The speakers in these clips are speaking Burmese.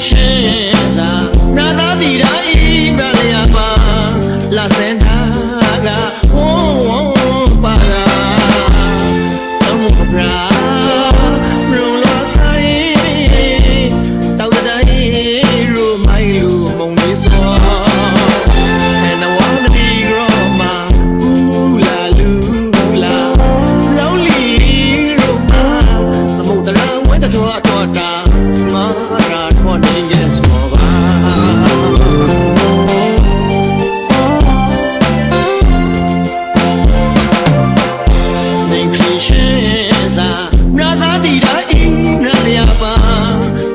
是。 စာနာသာတိရာဤနတ်ရပါ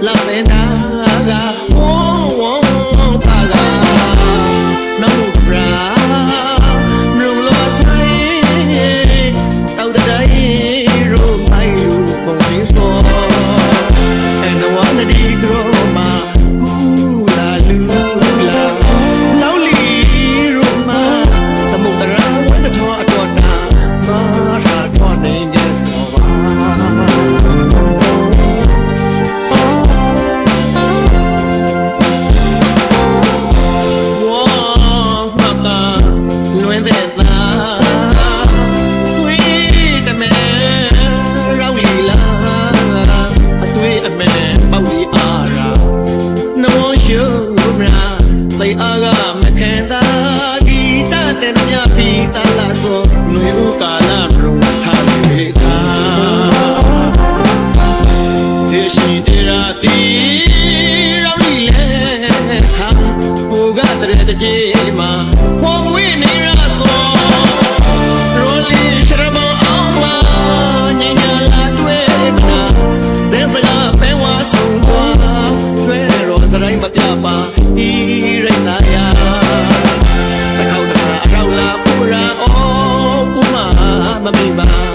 လာမေတာက စိတ်အားကမခံသာဂီတတဲ့မြတ်ပြီးတလာဆိုလူဦးကာလပြုံးထားမိတာဒီရှိတဲ့ရာတီရောင်လေးဟာဘူကတဲ့တကြီးမှာဟောဝေး Iba